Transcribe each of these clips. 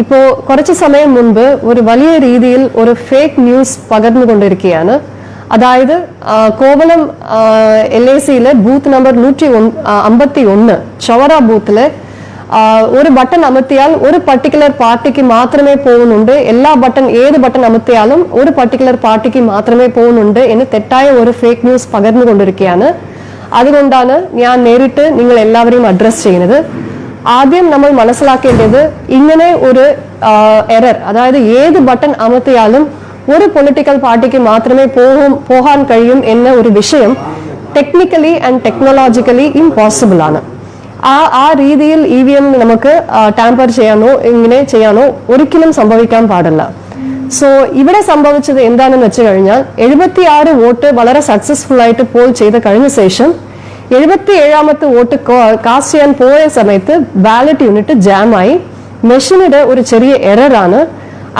ഇപ്പോൾ കുറച്ച് സമയം മുൻപ് ഒരു വലിയ രീതിയിൽ ഒരു ഫേക്ക് ന്യൂസ് പകർന്നുകൊണ്ടിരിക്കുകയാണ്. അതായത് കോവളം എൽ എ സിയിലെ ബൂത്ത് നമ്പർ നൂറ്റി അമ്പത്തി ഒന്ന് ചവറ ബൂത്തിലെ ഒരു ബട്ടൺ അമർത്തിയാൽ ഒരു പർട്ടിക്കുലർ പാർട്ടിക്ക് മാത്രമേ പോകുന്നുണ്ട്. എല്ലാ ബട്ടൺ ഏത് ബട്ടൺ അമർത്തിയാലും ഒരു പർട്ടിക്കുലർ പാർട്ടിക്ക് മാത്രമേ പോകുന്നുണ്ട് എന്ന് തെറ്റായ ഒരു ഫേക്ക് ന്യൂസ് പകർന്നുകൊണ്ടിരിക്കുകയാണ്. അതുകൊണ്ടാണ് ഞാൻ നേരിട്ട് നിങ്ങൾ എല്ലാവരെയും അഡ്രസ് ചെയ്യുന്നത്. ആദ്യം നമ്മൾ മനസ്സിലാക്കേണ്ടത് ഇങ്ങനെ ഒരു എറർ അതായത് ഏത് ബട്ടൺ അമർത്തിയാലും ഒരു പൊളിറ്റിക്കൽ പാർട്ടിക്ക് മാത്രമേ പോകും പോകാൻ കഴിയും എന്ന ഒരു വിഷയം ടെക്നിക്കലി ആൻഡ് ടെക്നോളജിക്കലി ഇമ്പോസിബിൾ ആണ്. ആ ആ രീതിയിൽ ഇ വി എം നമുക്ക് ടാമ്പർ ചെയ്യാനോ ഇങ്ങനെ ചെയ്യാനോ ഒരിക്കലും സംഭവിക്കാൻ പാടില്ല. സോ ഇവിടെ സംഭവിച്ചത് എന്താണെന്ന് വെച്ച് കഴിഞ്ഞാൽ എഴുപത്തിയാറ് വോട്ട് വളരെ സക്സസ്ഫുൾ ആയിട്ട് പോൾ ചെയ്ത് കഴിഞ്ഞ ശേഷം എഴുപത്തി ഏഴാമത്തെ വോട്ട് കാസ്റ്റ് ചെയ്യാൻ പോയ സമയത്ത് ബാലറ്റ് യൂണിറ്റ് ജാമായി മെഷീനിടെ ഒരു ചെറിയ എററാണ്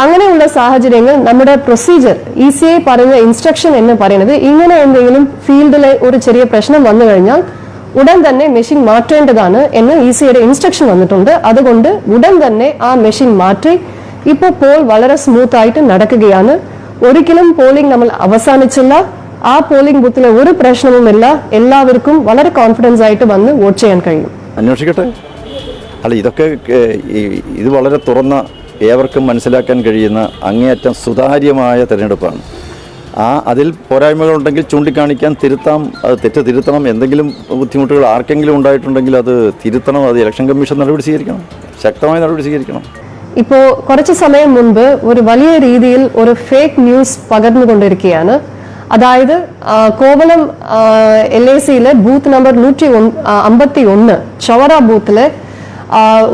അങ്ങനെയുള്ള സാഹചര്യങ്ങൾ നമ്മുടെ പ്രൊസീജിയർ ഇ സി ഐ പറയുന്ന ഇൻസ്ട്രക്ഷൻ എന്ന് പറയുന്നത് ഇങ്ങനെ എന്തെങ്കിലും ഫീൽഡിലെ ഒരു ചെറിയ പ്രശ്നം വന്നു കഴിഞ്ഞാൽ ഉടൻ തന്നെ മെഷീൻ മാറ്റേണ്ടതാണ് എന്ന് ഇ സിയുടെ ഇൻസ്ട്രക്ഷൻ വന്നിട്ടുണ്ട്. അതുകൊണ്ട് ഉടൻ തന്നെ ആ മെഷീൻ മാറ്റി. ഇപ്പോൾ പോൾ വളരെ സ്മൂത്ത് ആയിട്ട് നടക്കുകയാണ്. ഒരിക്കലും പോളിംഗ് നമ്മൾ അവസാനിച്ചില്ല. ആ പോളിംഗ് ബൂത്തിലെ ഒരു പ്രശ്നവുമില്ല. എല്ലാവർക്കും വളരെ കോൺഫിഡൻസ് ആയിട്ട് വന്ന് വോട്ട് ചെയ്യാൻ കഴിയും. അന്വേഷിക്കട്ടെ. അല്ല ഇതൊക്കെ ഇത് വളരെ തുറന്ന ഏവർക്കും മനസ്സിലാക്കാൻ കഴിയുന്ന അങ്ങേയറ്റം സുതാര്യമായ തിരഞ്ഞെടുപ്പാണ്. ആ അതിൽ പോരായ്മകളുണ്ടെങ്കിൽ ചൂണ്ടിക്കാണിക്കാൻ തിരുത്താം അത് തെറ്റ് തിരുത്തണം എന്തെങ്കിലും ബുദ്ധിമുട്ടുകൾ ആർക്കെങ്കിലും ഉണ്ടായിട്ടുണ്ടെങ്കിൽ അത് തിരുത്തണം അത് ഇലക്ഷൻ കമ്മീഷൻ നടപടി സ്വീകരിക്കണം ശക്തമായ നടപടി സ്വീകരിക്കണം. ഇപ്പോൾ കുറച്ച് സമയം മുൻപ് ഒരു വലിയ രീതിയിൽ ഒരു ഫേക്ക് ന്യൂസ് പകർന്നുകൊണ്ടിരിക്കുകയാണ്. അതായത് കോവളം എൽ എ സിയിലെ ബൂത്ത് നമ്പർ നൂറ്റി അമ്പത്തി ഒന്ന് ചവറ ബൂത്തിലെ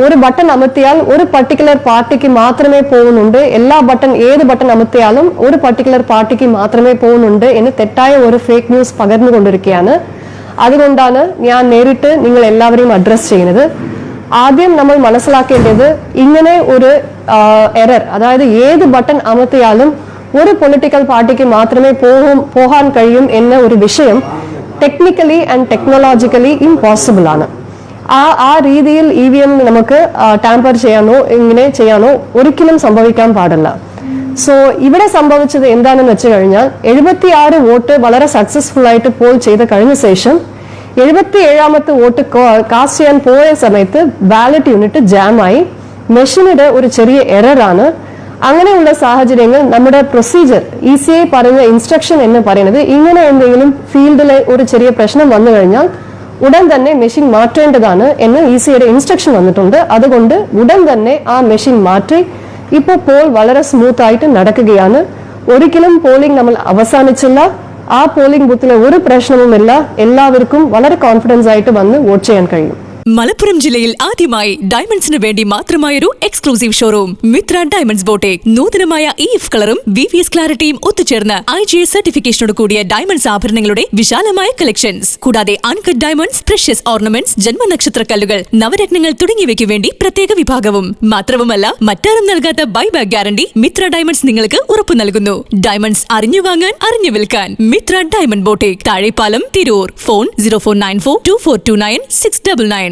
ഒരു ബട്ടൺ അമർത്തിയാൽ ഒരു പർട്ടിക്കുലർ പാർട്ടിക്ക് മാത്രമേ പോകുന്നുണ്ട്. എല്ലാ ബട്ടൺ ഏത് ബട്ടൺ അമർത്തിയാലും ഒരു പർട്ടിക്കുലർ പാർട്ടിക്ക് മാത്രമേ പോകുന്നുണ്ട് എന്ന് തെറ്റായ ഒരു ഫേക്ക് ന്യൂസ് പകർന്നുകൊണ്ടിരിക്കുകയാണ് അതുകൊണ്ടാണ് ഞാൻ നേരിട്ട് നിങ്ങൾ എല്ലാവരെയും അഡ്രസ് ചെയ്യുന്നത്. ആദ്യം നമ്മൾ മനസ്സിലാക്കേണ്ടത് ഇങ്ങനെ ഒരു എറർ അതായത് ഏത് ബട്ടൺ അമർത്തിയാലും ഒരു പൊളിറ്റിക്കൽ പാർട്ടിക്ക് മാത്രമേ പോകും പോകാൻ കഴിയും എന്ന ഒരു വിഷയം ടെക്നിക്കലി ആൻഡ് ടെക്നോളജിക്കലി ഇമ്പോസിബിൾ ആണ്. ആ ആ രീതിയിൽ ഇ വി എം നമുക്ക് ടാമ്പർ ചെയ്യാനോ ഇങ്ങനെ ചെയ്യാനോ ഒരിക്കലും സംഭവിക്കാൻ പാടില്ല. സോ ഇവിടെ സംഭവിച്ചത് എന്താണെന്ന് വെച്ച് കഴിഞ്ഞാൽ എഴുപത്തി ആറ് വോട്ട് വളരെ സക്സസ്ഫുൾ ആയിട്ട് പോൾ ചെയ്ത് കഴിഞ്ഞ ശേഷം എഴുപത്തി ഏഴാമത്തെ വോട്ട് കാസ്റ്റ് ചെയ്യാൻ പോയ സമയത്ത് ബാലറ്റ് യൂണിറ്റ് ജാമായി മെഷീനിടെ ഒരു ചെറിയ എററാണ് അങ്ങനെയുള്ള സാഹചര്യങ്ങൾ നമ്മുടെ പ്രൊസീജിയർ ഇ സി ഐ പറയുന്ന ഇൻസ്ട്രക്ഷൻ എന്ന് പറയുന്നത് ഇങ്ങനെ എന്തെങ്കിലും ഫീൽഡിലെ ഒരു ചെറിയ പ്രശ്നം വന്നു കഴിഞ്ഞാൽ ഉടൻ തന്നെ മെഷീൻ മാറ്റേണ്ടതാണ് എന്ന് ഇ സിയുടെ ഇൻസ്ട്രക്ഷൻ വന്നിട്ടുണ്ട്. അതുകൊണ്ട് ഉടൻ തന്നെ ആ മെഷീൻ മാറ്റി. ഇപ്പോൾ പോൾ വളരെ സ്മൂത്ത് ആയിട്ട് നടക്കുകയാണ്. ഒരിക്കലും പോളിംഗ് നമ്മൾ അവസാനിച്ചില്ല. ആ പോളിംഗ് ബൂത്തിലെ ഒരു പ്രശ്നവുമില്ല. എല്ലാവർക്കും വളരെ കോൺഫിഡൻസ് ആയിട്ട് വന്ന് വോട്ട് ചെയ്യാൻ കഴിയും. മലപ്പുറം ജില്ലയിൽ ആദ്യമായി ഡയമണ്ട്സിന് വേണ്ടി മാത്രമായൊരു exclusive showroom Mitra diamonds boutique നൂതനമായ ഇ എഫ് കളറും വി വി എസ് ക്ലാരിറ്റിയും ഒത്തുചേർന്ന് ഐ ജി എസ് സർട്ടിഫിക്കേഷനോട് കൂടിയ ഡയമണ്ട്സ് ആഭരണങ്ങളുടെ വിശാലമായ കളക്ഷൻസ് കൂടാതെ അൺകട്ട് ഡയമണ്ട്സ് പ്രഷ്യസ് ഓർണമെന്റ്സ് ജന്മനക്ഷത്ര കല്ലുകൾ നവരത്നങ്ങൾ തുടങ്ങിയവയ്ക്ക് വേണ്ടി പ്രത്യേക വിഭാഗവും. മാത്രവുമല്ല മറ്റാരും നൽകാത്ത ബൈബാക്ക് ഗ്യാരണ്ടി മിത്ര ഡയമണ്ട്സ് നിങ്ങൾക്ക് ഉറപ്പു നൽകുന്നു. ഡയമണ്ട്സ് അറിഞ്ഞു വാങ്ങാൻ അറിഞ്ഞു വിൽക്കാൻ. Mitra diamond boutique Thazhepalam Tirur. Phone zero four nine four two four two nine six double nine